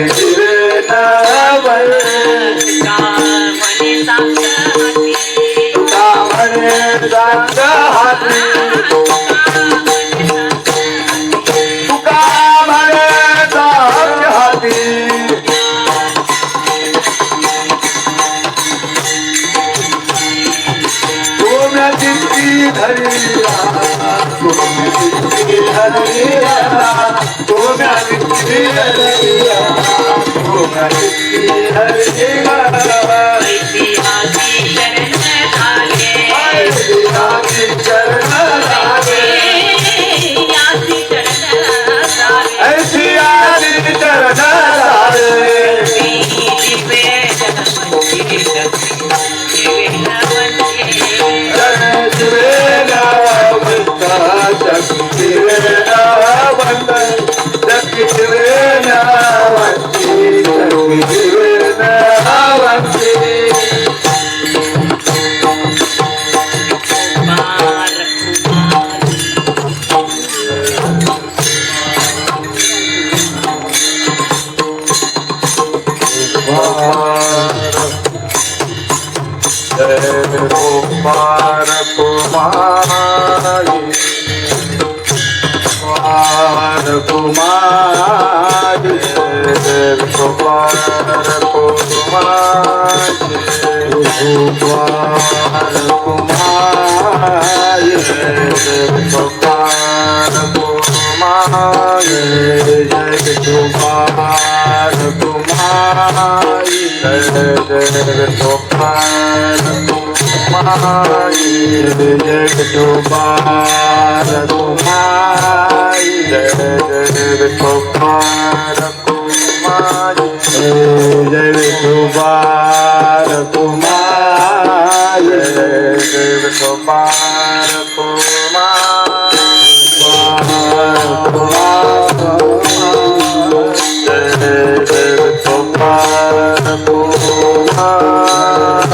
Yeah. Jai Vishnu Jai Vishnu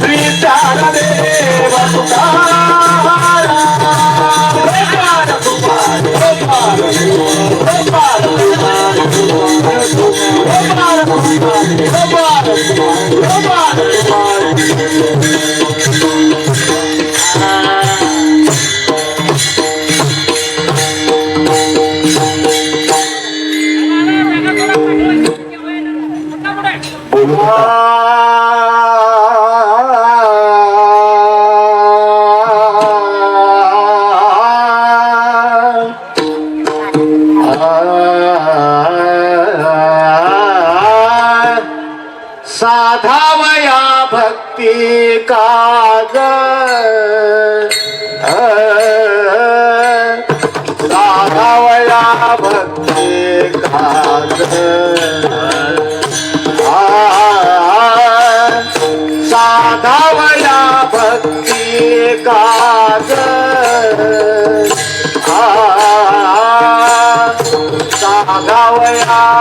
Sita Deva Sukha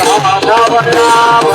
साधव Ram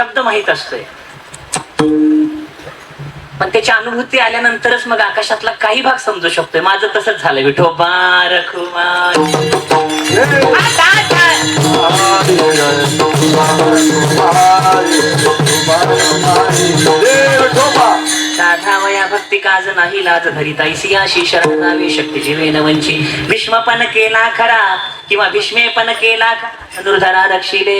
शब्द माहीत असतोय पण त्याची अनुभूती आल्यानंतरच मग आकाशातला काही भाग समजू शकतोय माझं तसंच झालं विठोबा रखुमार साधा वया भक्ती काज नाही लाज धरी ताईसी अशी शरण शक्ती जीवेन वंची भीष्मपण केला खरा किंवा भीष्मेपण केला दुर्धरा धनुर्धरा रक्षिले.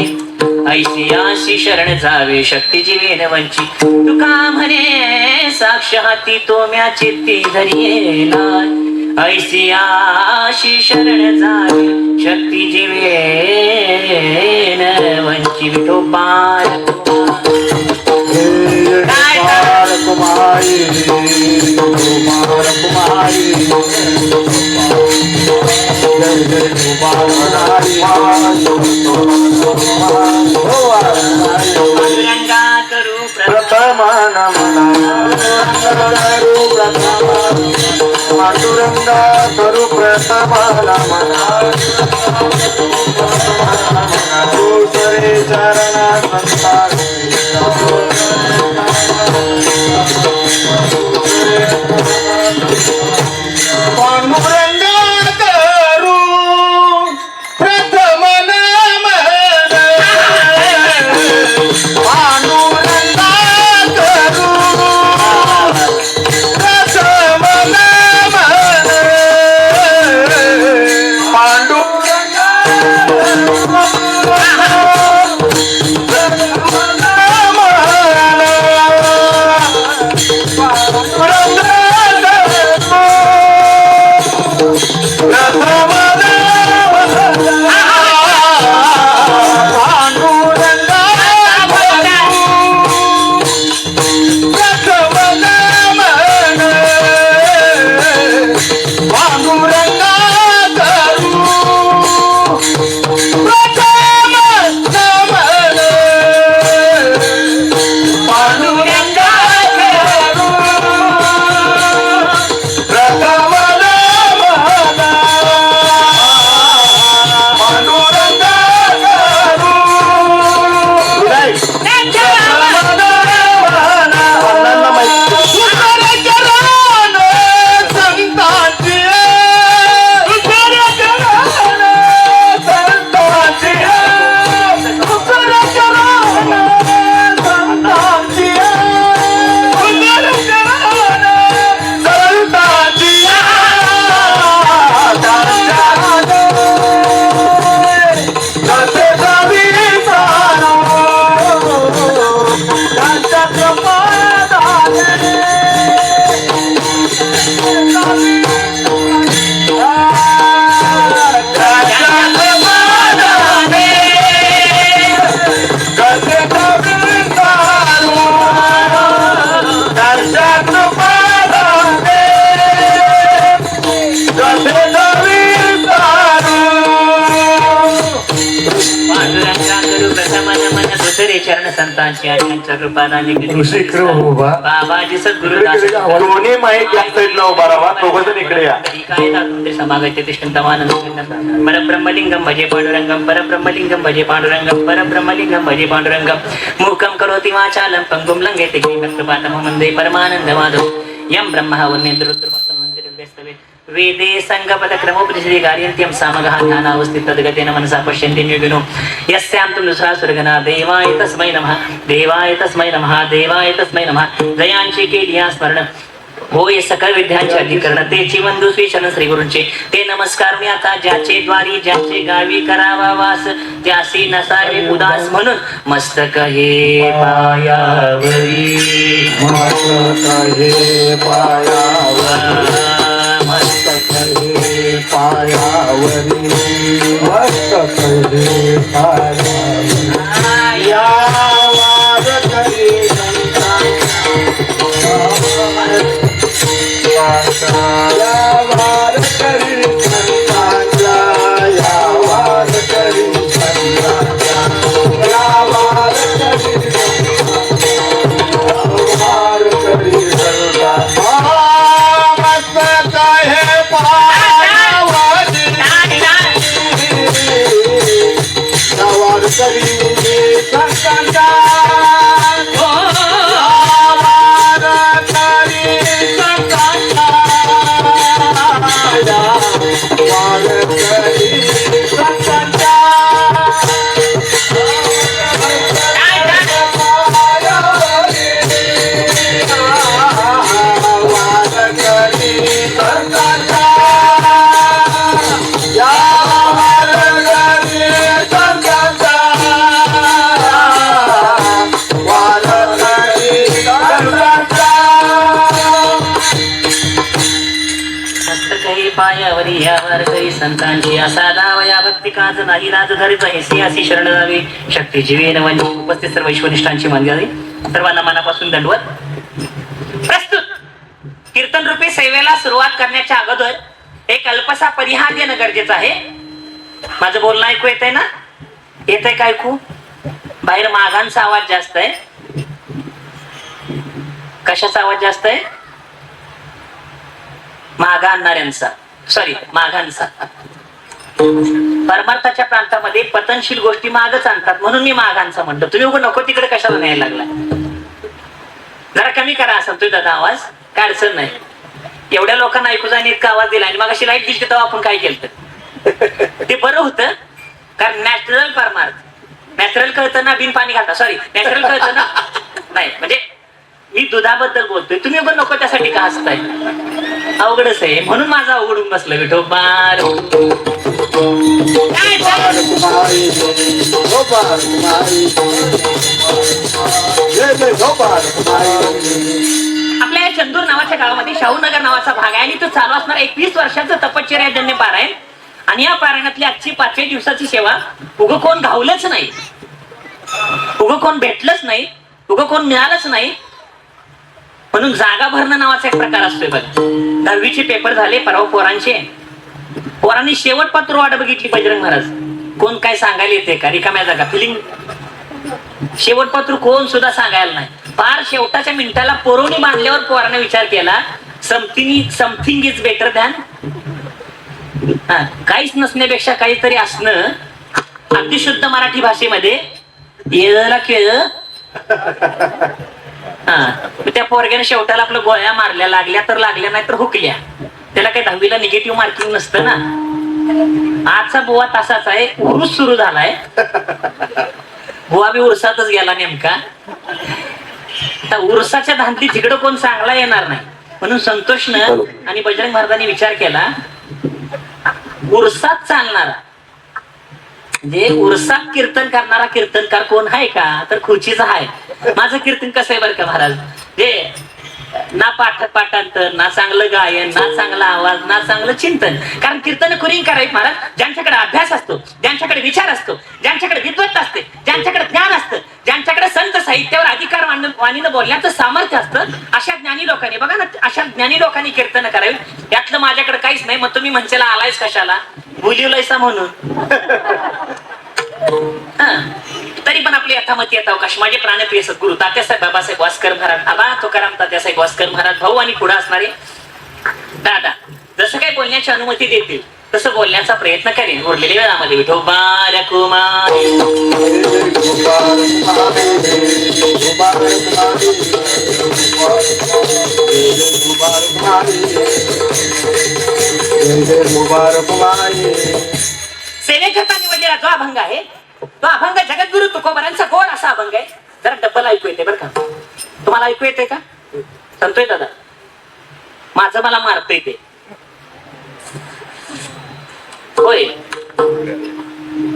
ऐसियाशी शरण जावे शक्ती जीवेन वंची तुका म्हणे साक्ष हाती तो म्या चित्ती धरियेला. ऐसियाशी शरण जावे शक्ती जीवेन वंची विठोबा कुमारी जय करू प्रथम पांडुरंगा करू Oh. आज्ञांच्या कृपादानी ऋषी इकडे उभा. बाबाजी सद्गुरु इकडे इकडे आवाज- दोन्ही माईक या साईडला उभा राहा. दोघं इकडे या. समागत्य तिष्ठन्तमानंद परब्रह्मलिंगम भजे पांडुरंगम परब्रह्मलिंगम भजे पांडुरंगम परब्रह्मलिंगम भजे पांडुरंगम. मूकं करोति वाचालं पङ्गुं लङ्घयति कृपातमं वन्दे परमानन्द माधव यं ब्रह्म वेदे सङ्गपद क्रमोपनिषदे सामगः ध्यानावस्थित तद्गतेन मनसा पश्यन्ति निर्गुणो। यस्यां तु लुषा सुरगना देवाय तस्मै नमः देवाय तस्मै नमः देवाय तस्मै नमः। जयांची केलिया स्मरण। होय सकळ विद्यांचे अधिकरण तेची बंधू श्री शरण श्री गुरूंचे ते नमस्कार मी आता ज्याचे द्वारी ज्याचे गावी करावा वास। त्यासी नसावे उदास म्हणून मस्तक हे पायावरी। मस्तक हे पायावर। पायावरी मस्त पाया या नाही राज धरित अशी शरण जावी शक्ती जीवे म्हणजे नवनी उपस्थित सर्व ईश्वनिष्ठांची मंदिरे सर्वांना मनापासून दंडवत. प्रस्तुत. कीर्तन रूपी सेवेला सुरुवात करण्याच्या अगोदर एक अल्पसा परिहार देणं गरजेचं आहे. माझं बोलणं ऐकू येत आहे ना? येत आहे का ऐकू? बाहेर माघांचा आवाज जास्त आहे. कशाचा आवाज जास्त आहे? मागा आणणाऱ्यांचा सॉरी माघांचा. परमार्थाच्या प्रांतामध्ये पतनशील गोष्टी मागच आणतात. म्हणून मी मागांचा म्हणतो तुम्ही उघड नको तिकडे कशाला न्यायला लागला जरा कमी करा असं तुम्ही दादा आवाज. काय अडचण नाही. एवढ्या लोकांना ऐकू जाणे इतका आवाज दिला आणि मग अशी लाइट दिली तेव्हा आपण काय केलं ते बरं होतं. कारण नॅचरल परमार्थ. नॅचरल कळतं ना बिन पाणी घालता. सॉरी नॅचरल कळतं ना नाही म्हणजे मी दुधाबद्दल बोलतोय. तुम्ही पण नको त्यासाठी का हसताय? अवघडच आहे. म्हणून माझा अवघडून बसलं विठो बार कुमारी गोपाल कुमारी जय जय गोपाल कुमारी आपल्या या चंदूर नावाच्या गावामध्ये शाहूनगर नावाचा भाग आहे आणि तो चालू असणार एकवीस वर्षाचं तपश्चर्याजन्य पारायण. आणि या पारायणातली आजची पाचव्या दिवसाची सेवा उग कोण घावलंच नाही. उग कोण भेटलंच नाही. उग कोण मिळालंच नाही. म्हणून जागा भरणं नावाचा एक प्रकार असतोय बघ. दहावीचे पेपर झाले परवा पोरांचे. पोरांनी शेवट पात्र वाट बघितली बजरंग महाराज. कोण काय सांगायला येते का? रिकाम्या जागा. फिलिंग शेवट पात्र कोण सुद्धा सांगायला नाही. फार शेवटाच्या मिनिटाला पोरोनी बांधल्यावर पोराने विचार केला something something is better than काहीच नसण्यापेक्षा काहीतरी असणं अगदी शुद्ध मराठी भाषेमध्ये येळला केळ हा त्या पोरग्याने शेवटाला आपलं गोळ्या मारल्या लागल्या तर लागल्या नाही तर हुकल्या. त्याला काही दहावीला निगेटिव्ह मार्किंग नसतं ना. आजचा बुवा तसाच आहे उरूस सुरू झालाय. बुवा बी उरसातच गेला नेमका. आता उरसाच्या धांती तिकडं कोण चांगला येणार नाही. म्हणून संतोषनं आणि बजरंग महाराजांनी विचार केला उरसात चालणारा म्हणजे उरसात कीर्तन करणारा कीर्तनकार कोण आहे का? तर खुर्चीचा आहे. माझं कीर्तन कसं आहे बरं का महाराज? जे ना पाठ पाठांतर ना चांगलं गायन ना चांगला आवाज ना चांगलं चिंतन. कारण कीर्तन कुणी करावीत महाराज ज्यांच्याकडे अभ्यास असतो ज्यांच्याकडे विचार असतो ज्यांच्याकडे विद्वत असते ज्यांच्याकडे ज्ञान असतं ज्यांच्याकडे संत साहित्यावर अधिकार वाण- वाणीनं बोलण्याचं सामर्थ्य असतं अशा ज्ञानी लोकांनी बघा ना अशा ज्ञानी लोकांनी कीर्तन करावी. यातलं माझ्याकडे काहीच नाही मग तुम्ही म्हणसेला आलायस कशाला? बोलिवलायसा म्हणून. हा. तरी पण आपली यथामती येत अवकाश. माझे प्राणप्रिय सद्गुरु तात्यासाहेब बाबासाहेब वास्कर महाराज आबा तुकाराम तात्यासाहेब वास्कर महाराज भाऊ आणि पुढे असणारे दादा जसं काही बोलण्याची अनुमती देतील तसं बोलण्याचा प्रयत्न करेन. उरलेल्या वेळामध्ये विठोबा रकुमारी मुबारक माई सेवेकरता निवडलेला जो अभंग आहे तो अभंग जगद्गुरु तुकोबरांचा गोड असा अभंग आहे. जरा डब्बल ऐकू येते बरं का. तुम्हाला ऐकू येते का? सांगतोय दादा. माझं मला मारतोय ते होय.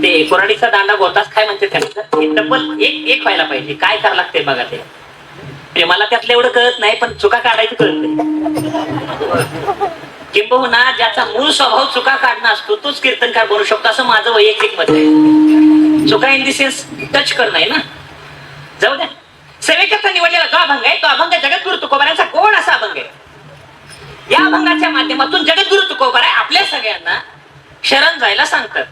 ते कोराडीचा दांडा बोलताच काय म्हणते त्यांना हे डब्बल एक एक व्हायला पाहिजे. काय करावं लागते बघा ते. म्हणजे मला त्यातलं एवढं कळत नाही पण चुका काढायचं कळत नाही किंबहुना ज्याचा मूळ स्वभाव चुका काढणं असतो तोच कीर्तनकार बनू शकतो असं माझं वैयक्तिक मत आहे. चुका इन दी सेन्स टच करणं आहे ना? जाऊ द्या. सेवेकरता निवडलेला जो अभंग आहे तो अभंग जगद्गुरु तुकोबारांचा कोण असा अभंग आहे. या अभंगाच्या माध्यमातून जगद्गुरु तुकोबाराय आपल्या सगळ्यांना शरण जायला सांगतात.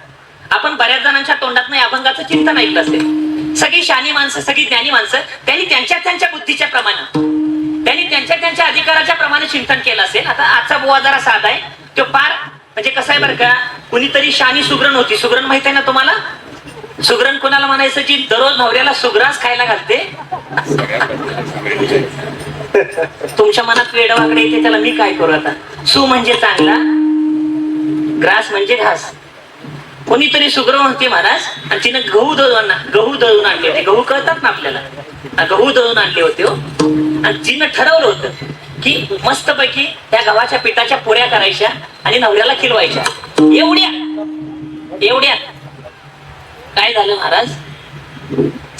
आपण बऱ्याच जणांच्या तोंडात या अभंगाचं चिंतन ऐकलं असेल. सगळी शानी माणसं सगळी ज्ञानी माणसं त्यांनी त्यांच्या त्यांच्या बुद्धीच्या प्रमाणे त्यांनी त्यांच्या त्यांच्या अधिकाराच्या प्रमाणे चिंतन केलं असेल. आता आजचा बुवा जरा साधा आहे. तो पार म्हणजे कसं आहे बरं का कुणीतरी शानी सुग्रण होती. सुग्रण माहीत आहे ना तुम्हाला? सुग्रण कोणाला म्हणायचं जी दररोज नवऱ्याला सुग्रास खायला घालते? तुमच्या मनात वेडवाकडे येते त्याला मी काय करू आता? सु म्हणजे चांगला ग्रास म्हणजे घास. कोणीतरी सुग्र होती महाराज आणि तिनं गहू दळून गहू दळून आणले होते. गहू कळतात ना आपल्याला? गहू दळून आणले होते हो. आणि तिनं ठरवलं होतं की मस्तपैकी त्या गव्हाच्या पिठाच्या पुऱ्या करायच्या आणि नवऱ्याला खिलवायच्या. एवढ्या एवढ्या. काय झालं महाराज?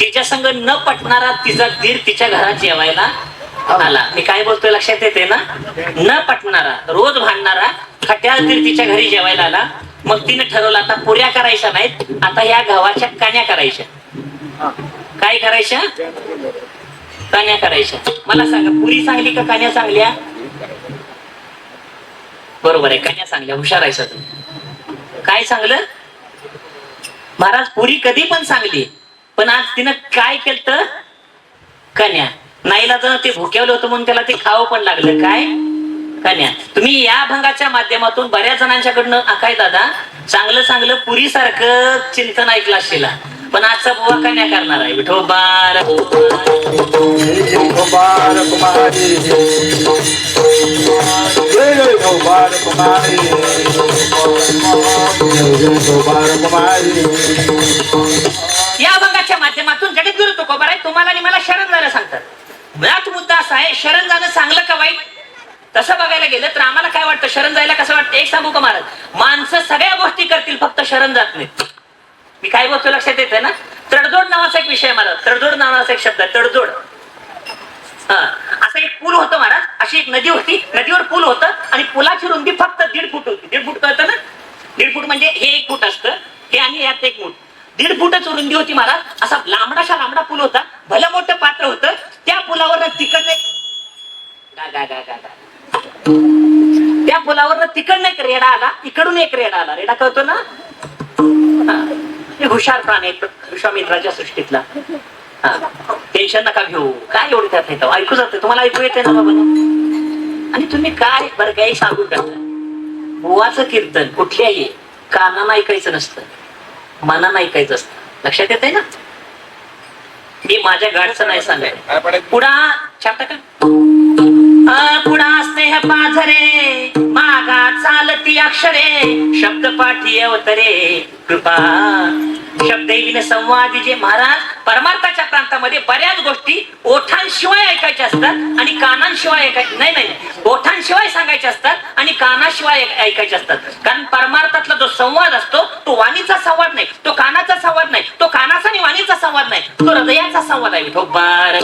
तिच्या संग न पटणारा तिचा दीर तिच्या घरात जेवायला आला. मी काय बोलतोय लक्षात येते ना? न पटणारा रोज भांडणारा खट्याळ दीर तिच्या घरी जेवायला आला. मग तिने ठरवलं आता पुऱ्या करायच्या नाहीत आता ह्या गव्हाच्या कान्या करायच्या. काय करायच्या? कान्या करायच्या. मला सांगा पुरी चांगली का कान्या चांगल्या? बरोबर आहे कान्या चांगल्या. हुशार आहे तुम्ही. काय चांगलं? महाराज पुरी कधी पण चांगली. पण आज तिनं काय केलं कन्या नाईला जर ते भुक्यावलं होतं म्हणून त्याला ते खावं पण लागलं. काय? कन्या तुम्ही या अभंगाच्या माध्यमातून बऱ्याच जणांच्याकडनं काय दादा चांगलं चांगलं पुरी सारखं चिंतन ऐकलं असेल पण आजचा बुवा कन्या करणार आहे? विठोबार बार माई जय जय मुबारक माई या अभंगाच्या माध्यमातून जगद्गुरु तुकोबाराय तुम्हाला आणि मला शरण जाणं सांगतात. मुळात मुद्दा असा आहे शरण जाणं चांगलं का वाईट? तसं बघायला गेलं तर आम्हाला काय वाटतं? शरण जायला कसं वाटतं? एक सांगू का महाराज? माणसं सगळ्या गोष्टी करतील फक्त शरण जात नाहीत. मी काय बोलतो लक्षात येते ना? तडजोड नावाचा एक विषय मला. तडजोड नावाचा एक शब्द आहे तडजोड. असा एक पूल होतं महाराज. अशी एक नदी होती. नदीवर पूल होत आणि पुलाची रुंदी फक्त दीड फूट होती. दीड फूट कळतं ना? दीड फूट म्हणजे हे एक फूट असतं. हे आणि यात एक फूट. दीड फूटच रुंदी होती महाराज. असा लांबडाशा लांबडा पूल होता. भलं मोठं पात्र होतं. त्या पुलावर तिकडने गा गा गा गा त्या पुलावर तिकडनं एक रेडा आला. इकडून एक रेडा आला. रेडा कळतो ना? हा. हे हुशार प्राणी आहे विश्वामित्राच्या सृष्टीतला. टेन्शन नका घेऊ. काय एवढं त्यात नाही. ऐकू जाते. तुम्हाला ऐकू येते ना बाबा आणि तुम्ही काय? बरं काही सांगू करता बुवाचं कीर्तन कुठल्याही कानानं ऐकायचं नसतं. मनानं ऐकायचं असतं. लक्षात येते ना? मी माझ्या गाडचं नाही सांगाय पुढा छापता का? पुढा स्नेह पाझरे मागा चालती अक्षरे शब्द पाठी अवतरे कृपा शब्दैविन संवादी जे महाराज परमार्थाच्या प्रांतामध्ये बऱ्याच गोष्टी ओठांशिवाय ऐकायच्या असतात आणि कानांशिवाय ऐकायच्या नाही नाही ओठांशिवाय सांगायच्या असतात आणि कानाशिवाय ऐक- ऐकायच्या असतात. कारण परमार्थातला जो संवाद असतो तो वाणीचा संवाद नाही तो कानाचा संवाद नाही तो कानाचा आणि वाणीचा संवाद नाही तो हृदयाचा संवाद आहे. विठोबार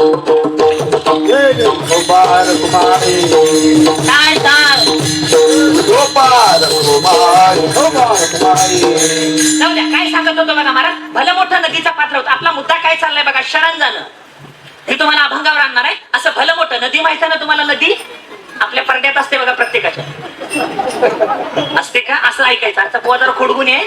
जय काय जाऊ द्या काय सांगत होतो बघा महाराज? भलं मोठं नदीचा पात्र होता. आपला मुद्दा काय चाललाय बघा? शरण जाणं. मी तुम्हाला अभंगावर आणणार आहे. असं भलं मोठं नदी माहिती ना तुम्हाला? नदी आपल्या परड्यात असते बघा प्रत्येकाच्या. असते का? असं ऐकायचं. आता पोहा जर खोडगुणी आहे.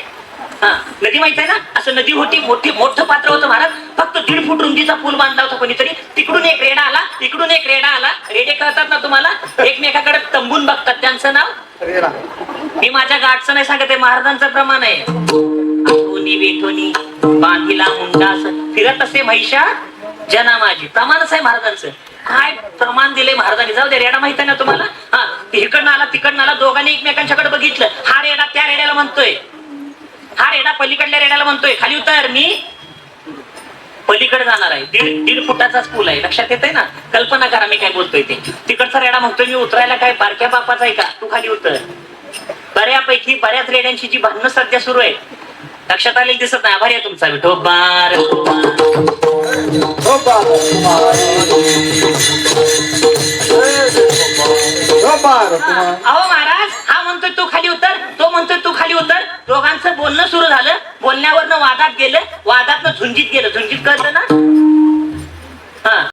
नदी माहीत आहे ना? असं नदी होती मोठी मोठं पात्र होतं महाराज. फक्त दीड फूट रुंदीचा पूल बांधला होता कोणीतरी. तिकडून एक रेडा आला इकडून एक रेडा आला. रेडे कळतात ना तुम्हाला? एकमेकाकडे तंबून बघतात. त्यांचं नाव? रेडा. मी माझ्या गाठचं नाही सांगत आहे महाराजांचं प्रमाण आहे. आठवणी बांधिला मुंडास फिरत असे म्हैशा जना माझी प्रमाणच आहे महाराजांचं. काय प्रमाण दिले महाराजांनी? जाऊ दे रेडा माहीत आहे ना तुम्हाला? हा इकडनं आला तिकडनं आला. दोघांनी एकमेकांच्याकडे बघितलं. हा रेडा त्या रेड्याला म्हणतोय. हा रेडा पलीकडल्या रेड्याला म्हणतोय. खाली उतर मी पलीकडे जाणार आहे. दीड दीड फुटाचाच पूल आहे. लक्षात येत आहे ना? कल्पना करा मी काय बोलतोय ते. तिकडचा रेडा म्हणतोय मी उतरायला काय बारक्या बापाचा आहे का? तू खाली उतर. बऱ्यापैकी बऱ्याच रेड्यांची जी भांडणं सध्या सुरू आहे लक्षात आलेली दिसत नाही. आभारी आहे तुमचा गोपाल कुमार अहो महाराज हा म्हणतोय तू खाली उतर. तो म्हणतोय तू खाली उतर दोघांचं बोलणं सुरू झालं. बोलण्यावरनं वादात गेलं. वादातनं झुंजीत गेलं. झुंजीत कळतं ना? हा.